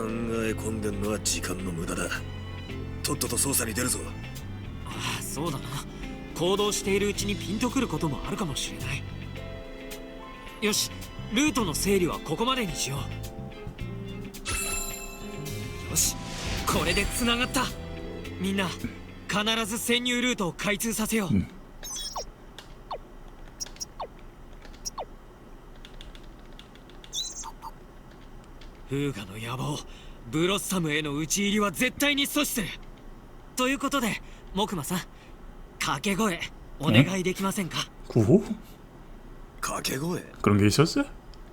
考え込んでんのは時間の無駄だ。とっとと捜査に出るぞ。ああそうだな。行動しているうちにピンとくることもあるかもしれない。よしルートの整理はここまでにしよう。よしこれでつながった。みんな必ず潜入ルートを開通させよう、うんフーガの野望ブロッサムへの討ち入りは絶対に阻止する。ということでモクマさん掛け声お願いできませんか？掛け声？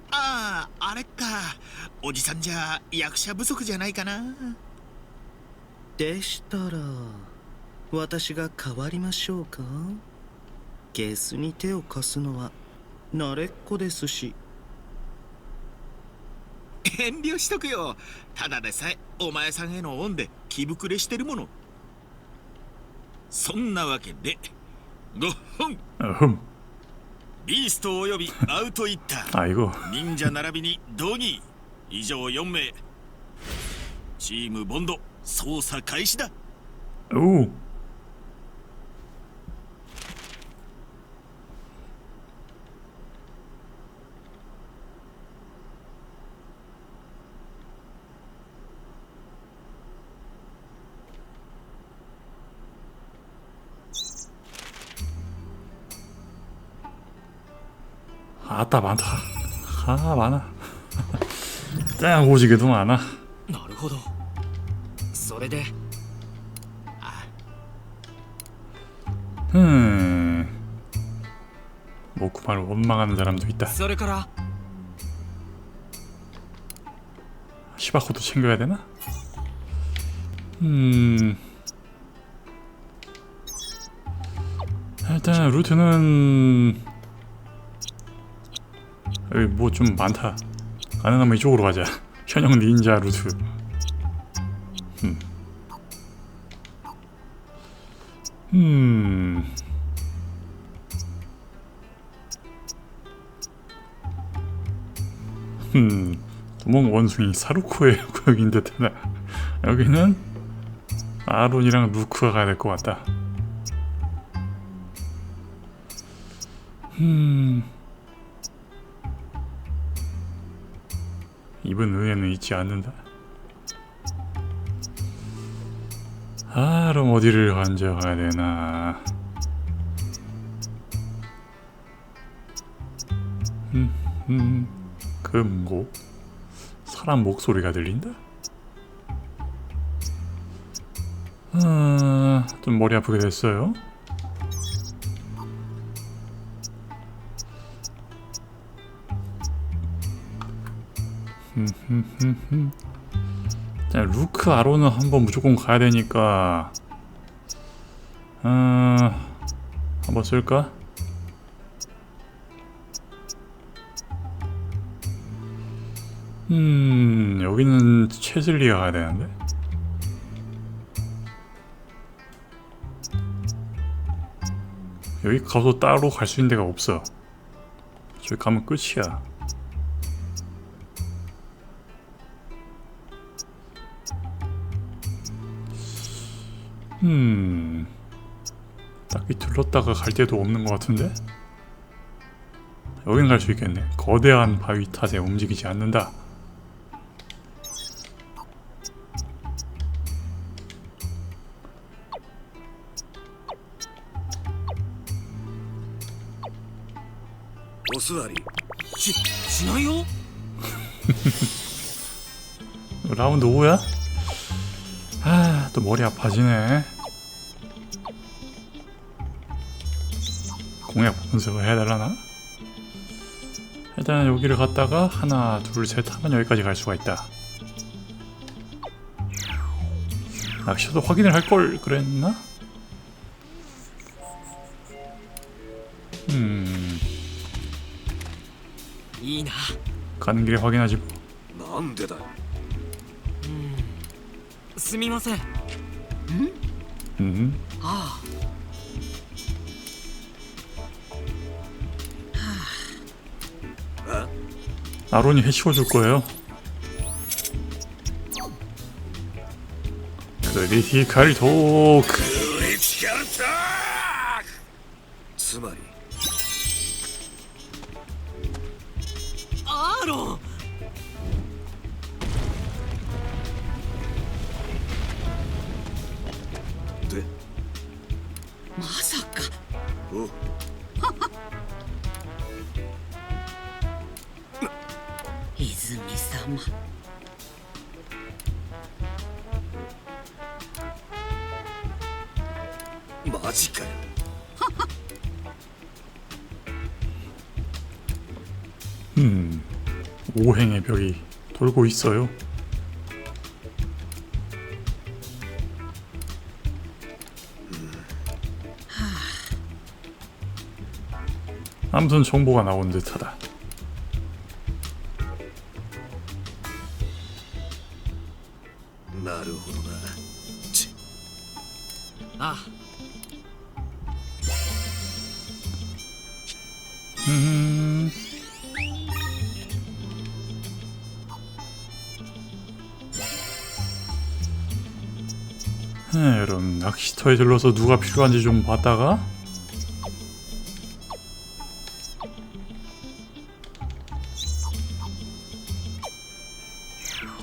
あああれか。おじさんじゃ役者不足じゃないかな。でしたら私が変わりましょうか？ゲスに手を貸すのは慣れっこですし。遠慮しとくよ。ただでさえお前さんへの恩で気膨れしてるもの。そんなわけでご本うん。ビーストおよびアウトイッター忍者並びにドギー以上4名。チームボンド捜査開始だ。おお 아따 많다. 아 많아. 짱 오지게도 많아. なるほどそれで 음. 모쿠마를 원망하는 사람도 있다. それから 시바코도 챙겨야 되나? 음. 일단 루트는 여기 뭐 좀 많다. 가능하면 이쪽으로 가자. 현역 닌자 루트. 음. 음. 음. 구멍 원숭이 사루코의 구역인 듯 하다. 여기는 아론이랑 루크가 가야 될 것 같다. 음. 입은 의에는 있지 않는다. 아, 그럼 어디를 가야 되나? 음, 음, 금고. 사람 목소리가 들린다? 아, 좀 머리 아프게 됐어요. 자, 루크 아로는 한번 무조건 가야 되니까. 아, 한번 쓸까? 음, 여기는 체슬리가 가야 되는데. 여기 가서 따로 갈 수 있는 데가 없어. 저기 가면 끝이야. 음... 딱히 둘렀다가 갈 데도 없는 것 같은데? 여긴 갈 수 있겠네 거대한 바위 탓에 움직이지 않는다 라운드 5야? 또 머리 아파지네. 공약 분석을 해달라나? 일단 여기를 갔다가 하나, 둘, 셋 하면 여기까지 갈 수가 있다. 낚시도 확인을 할 걸 그랬나? 음. 음. 가는 길에 확인하지 뭐. すみませんんうんああ 아론이 해치워줄 거예요 크리티컬 토크 음 오행의 벽이 돌고 있어요. 아무튼 정보가 나온 듯하다 낚시터에 들러서 누가 필요한지 좀 봤다가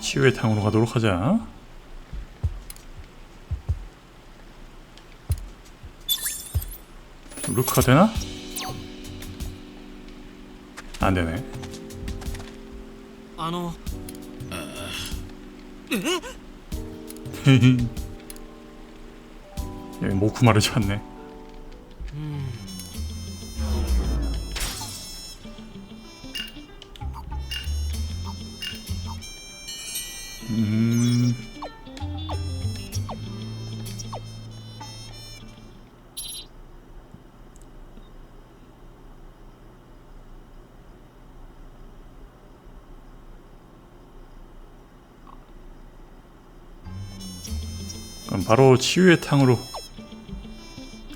치유의 탕으로 가도록 하자. 루카 되나? 안 되네. あの 여기 모쿠마를 찾네. 바로 치유의 탕으로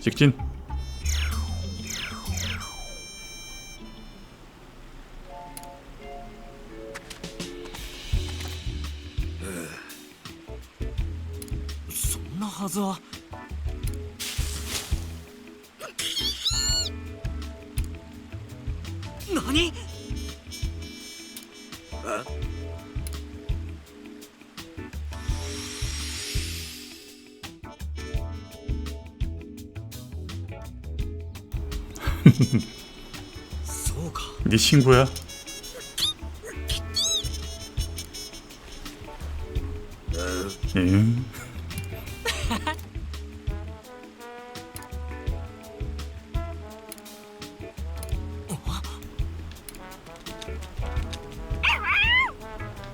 직진. そんなはずは何 네 친구야? 예.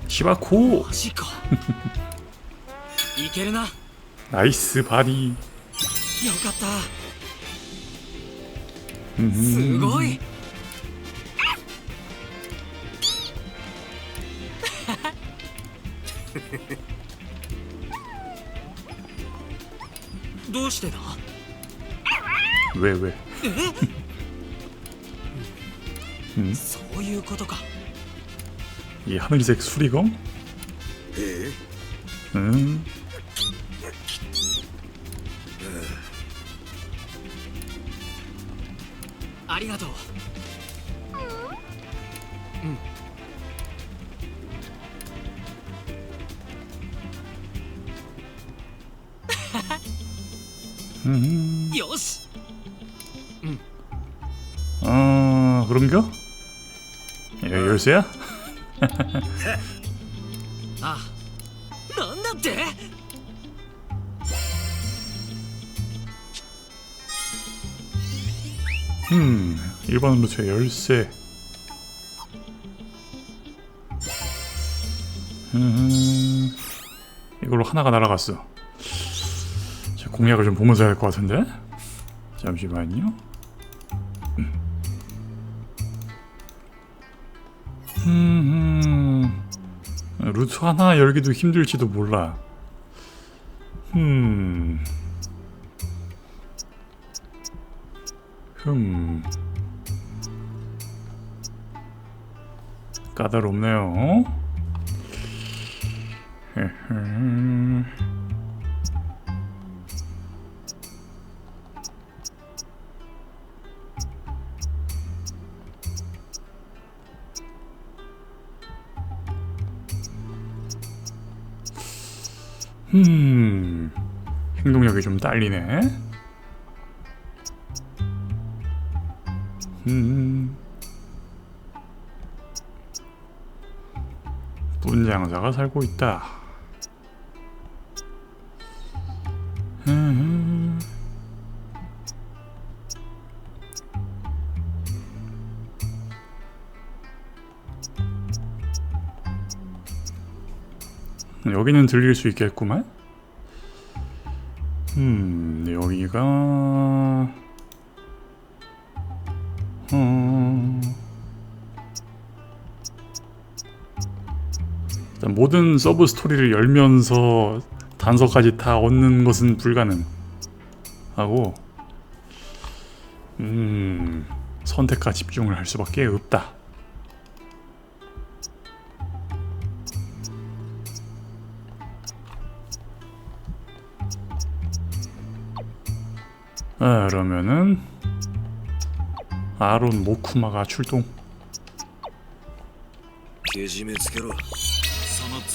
시바코 マジかいけるなよ 나이스 바디 かったす 음. ごい どうしてだ 왜 왜? そういうことか 이 하늘색 수리검? え 음. 음. 1번 루트 열쇠. 음. 이걸로 하나가 날아갔어. 자, 공략을 좀 보면서 할 것 같은데? 잠시만요. 음, 음. 루트 하나 열기도 힘들지도 몰라. 음 흠. 까다롭네요. 음, 행동력이 좀 딸리네. 음 분장사가 살고 있다. 음. 여기는 들릴 수 있겠구만. 음, 여기가 모든 서브 스토리를 열면서 단서까지 다 얻는 것은 불가능하고 음, 선택과 집중을 할 수밖에 없다. 아, 그러면은 아론 모쿠마가 출동.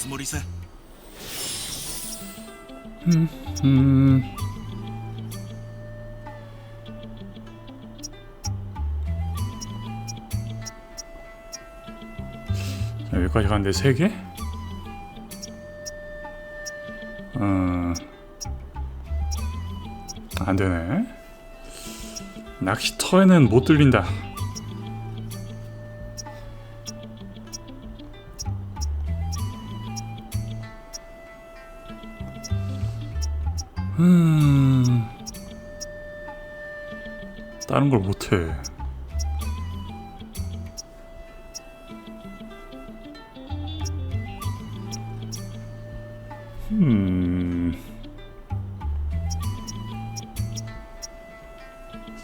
けじめつけろそのつもりさ 음. 자, 여기까지 가는데 세 개? 어. 안 되네. 낚시터에는 못 들린다. 다른 걸 못해. 음.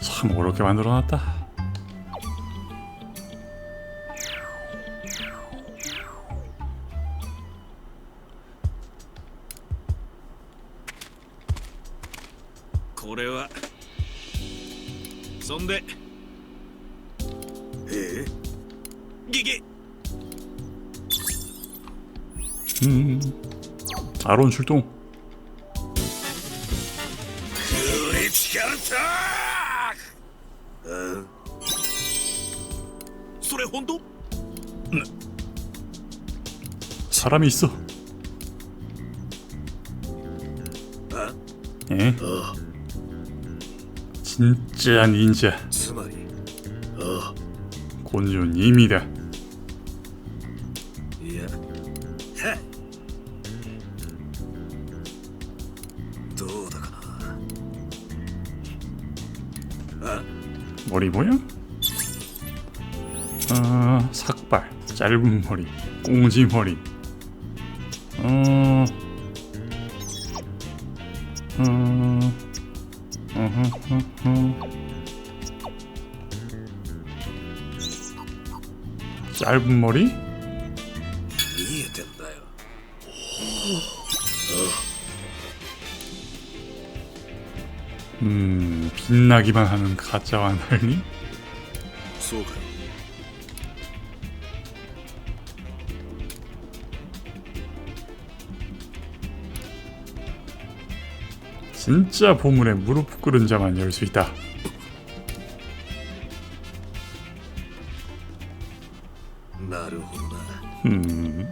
참 어렵게 만들어놨다.「 아론 출동. 소레 혼도? 사람이 있어. 예? 진짜 닌자. 곤조님이다. 머리 모양? 아 삭발 짧은 머리 꽁지 머리 어... 어... 어허허허. 짧은 머리? 신나기만 하는 그 가짜와 달리 진짜 보물의 무릎 꿇은 자만 열 수 있다. 음.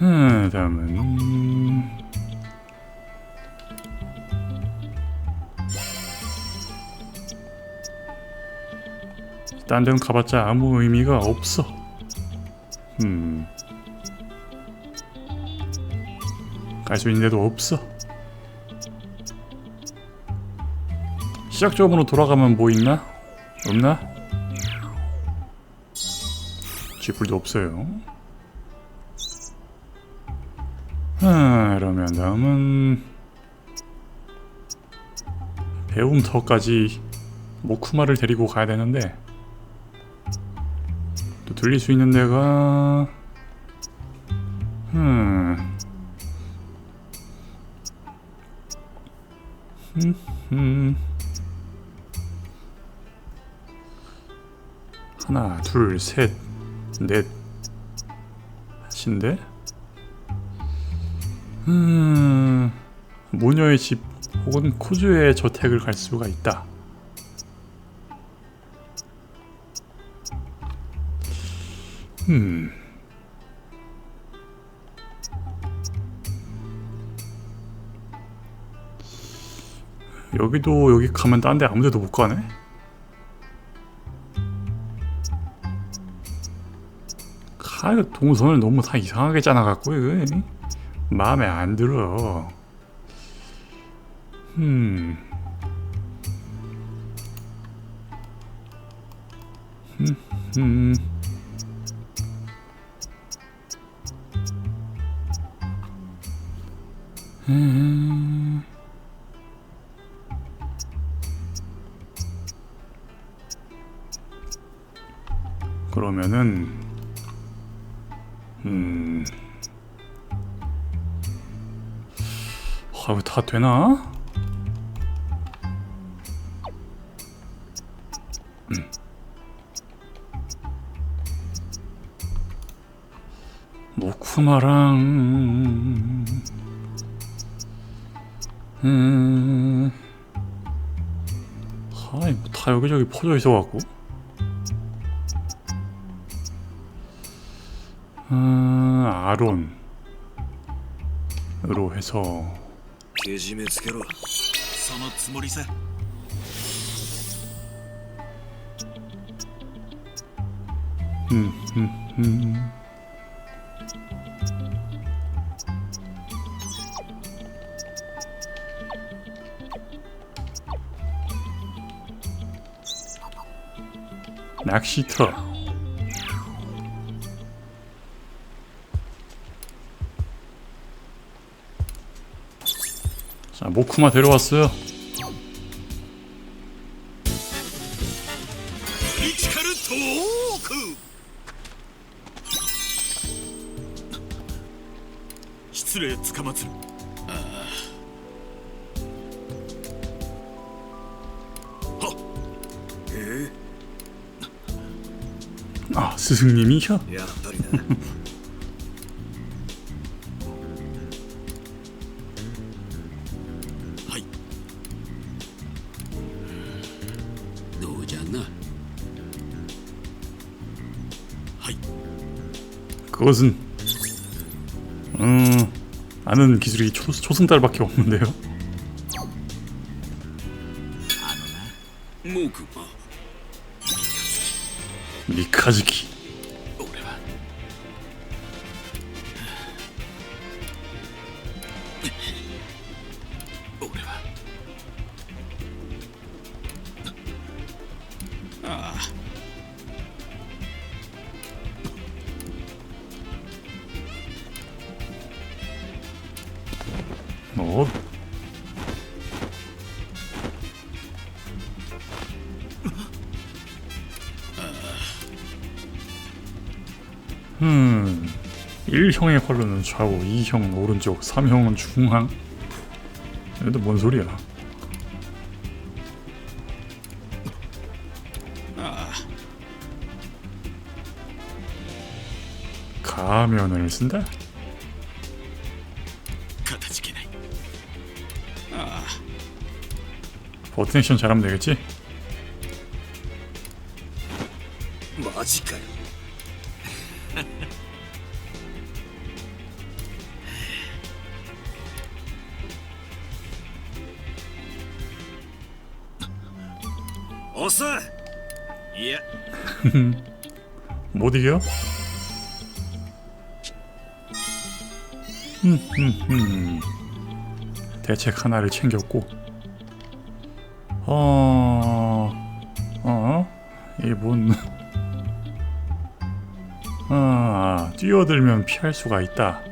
아, 다음은 음. 딴 데는 가봤자 아무 의미가 없어. 음. 갈수 있는 데도 없어. 시작점으로 돌아가면 뭐 있나? 없나? 지풀도 없어요. 아, 이러면 다음은 배움터까지 모쿠마를 데리고 가야 되는데 또 들릴 수 있는 데가 음. 음, 하나 둘셋. 넷. 신데? 음, 모녀의 집 혹은 코즈의 저택을 갈 수가 있다. 음. 여기도 여기 가면 딴 데 아무 데도 못 가네. 아, 이거 동선을 너무 다 이상하게 짜놔갖고 이거 마음에 안 들어. 음. 음, 음. 음. 그러면은 음. 아, 이거 다 되나? 음. 모쿠마랑 음. 아이, 뭐다 여기저기 퍼져 있어갖고. 아, 아론으로 해서. 음, 음, 음. 낚시터. 모쿠마 데려왔어요. 아. 스승님이셔? 그것은 음 아는 기술이 초, 초승달밖에 없는데요. 미카즈키 음... 1형의 활로는 좌우, 2형은 오른쪽, 3형은 중앙. 이것도 뭔 소리야? 가면을 쓴다? 아. 버튼 액션 잘하면 되겠지? 못 이겨? 음, 음, 음. 대책 하나를 챙겼고 어... 어? 이게 뭔... 아, 뛰어들면 피할 수가 있다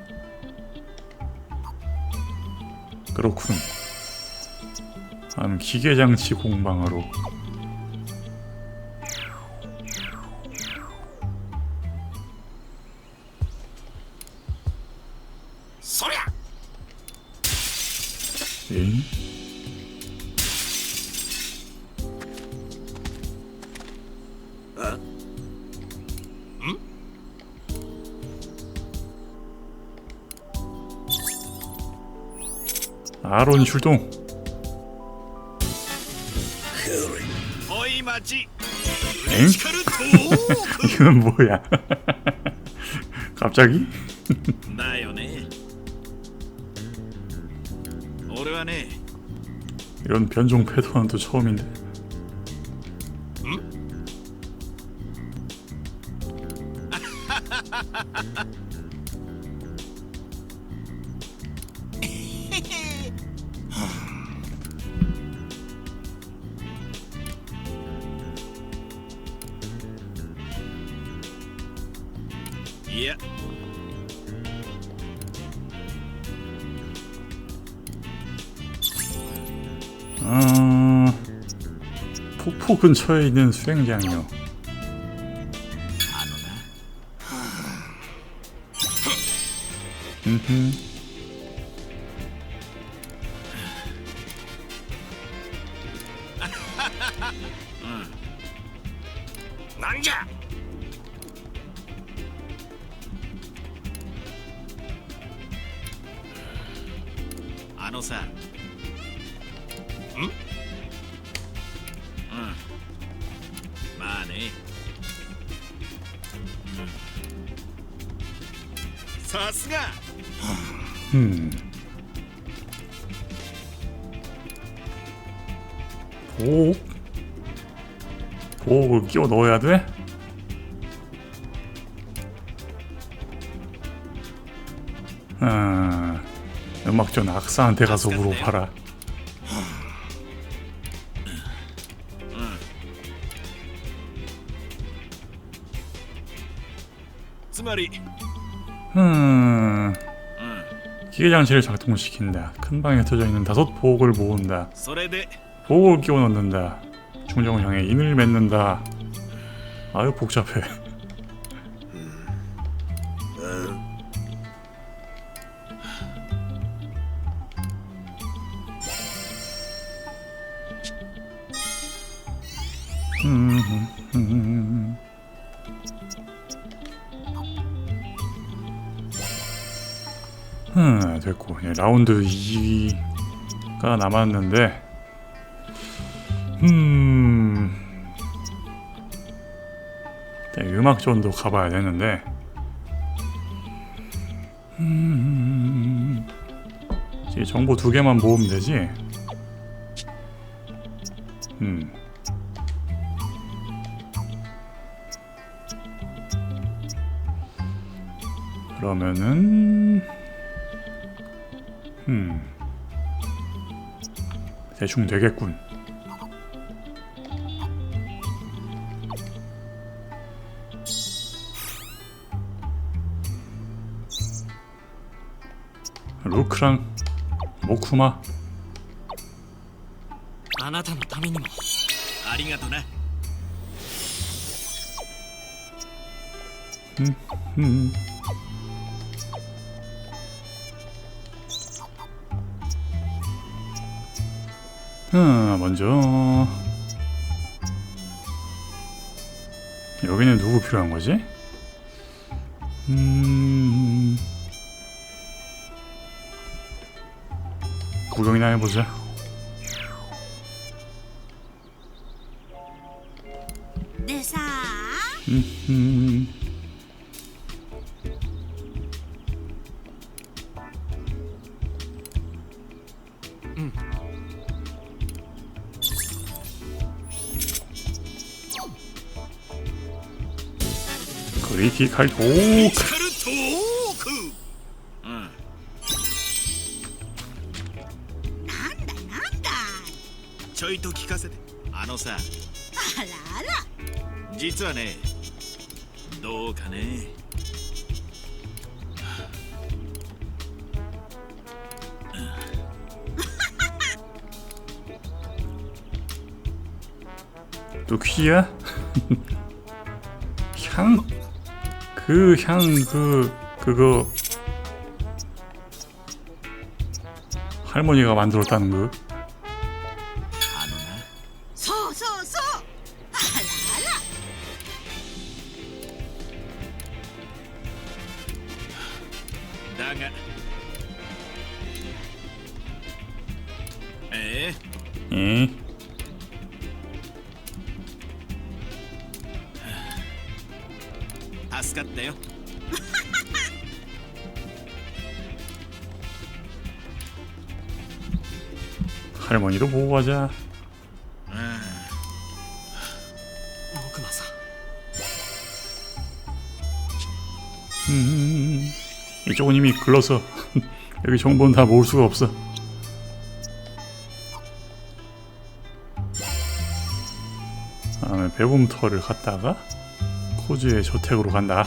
그렇군 다음 기계장치 공방으로 아론 출동. 엥? 이건 뭐야? 갑자기? 이런 변종 패턴도 처음인데. 학교 근처에 있는 수행장이요. 음흠. 남자. 안오사 하네. 사스가. 음. 오. 오, 그거 끼워 넣어야 돼? 음. 음악전 악사한테 가서 물어봐라. 자리. 흠. 음. 기계 장치를 작동시킨다. 큰 방에 터져 있는 다섯 보옥을 모은다. 보옥을 끼워 넣는다. 충전을 향해 인을 맺는다. 아유 복잡해. 음, 음, 음, 음. 됐고. 이제 라운드 2가 남았는데 음 일단 음악전도 가봐야 되는데 음 이제 정보 두 개만 모으면 되지? 음. 그러면은 음 대충 되겠군 루크랑 모쿠마 あなたのためにもありがとな 음. 아, 먼저 여기는 누구 필요한 거지? 음. 구경이나 해보자. 음. 크 ブィうん。なんだなんだ。ちょいと聞かせて。あのさ。あらあら実はねどうかね。Donc 그향그 그, 그거 할머니가 만들었다는 거. 소소소 알아라 나가. 에? 응? 할머니도 보고 가자. 음, 이쪽은 이미 글러서 여기 정보는 다 모을 수가 없어. 다음에 배움터를 갔다가 코즈의 저택으로 간다.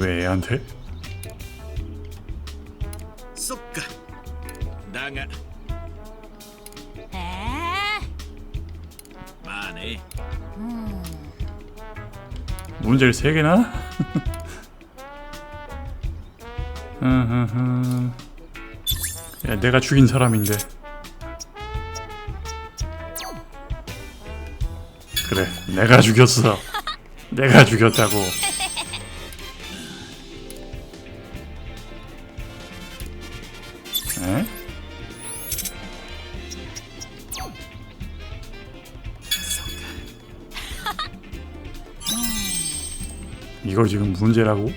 그걸 왜 애한테? そっかだがええまあね 문제를 세 개나? 흐흐흐. 야, 내가 죽인 사람인데. 그래, 내가 죽였어. 내가 죽였다고. 이걸 지금 문제라고?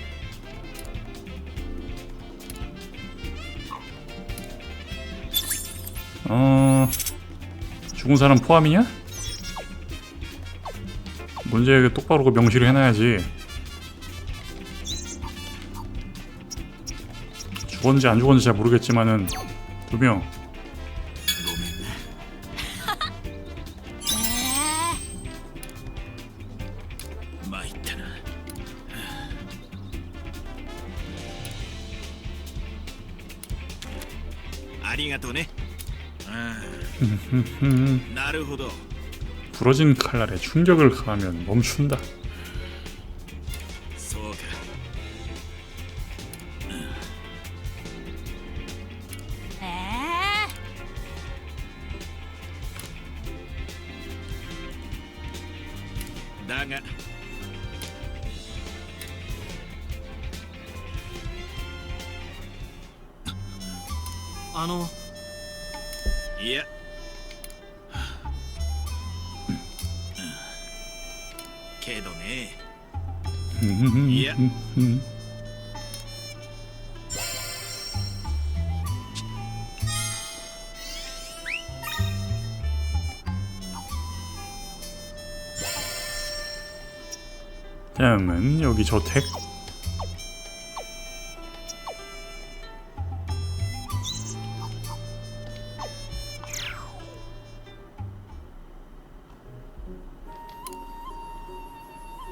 어 죽은 사람 포함이냐? 문제 똑바로 그 명시를 해놔야지. 죽었는지 안 죽었는지 잘 모르겠지만은 두 명. 나르호도 부러진 칼날에 충격을 가하면 멈춘다. 여기 저택.「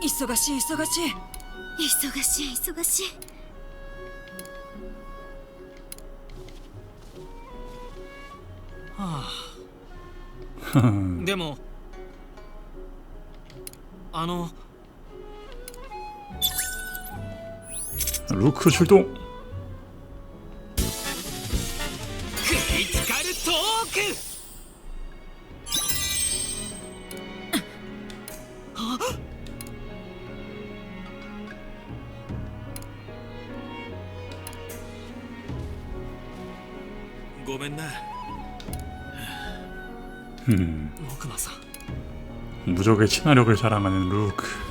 忙しい忙しい」忙しい忙しいでもあの 루크 출동. 음. 무적의 친화력을 자랑하는 루크.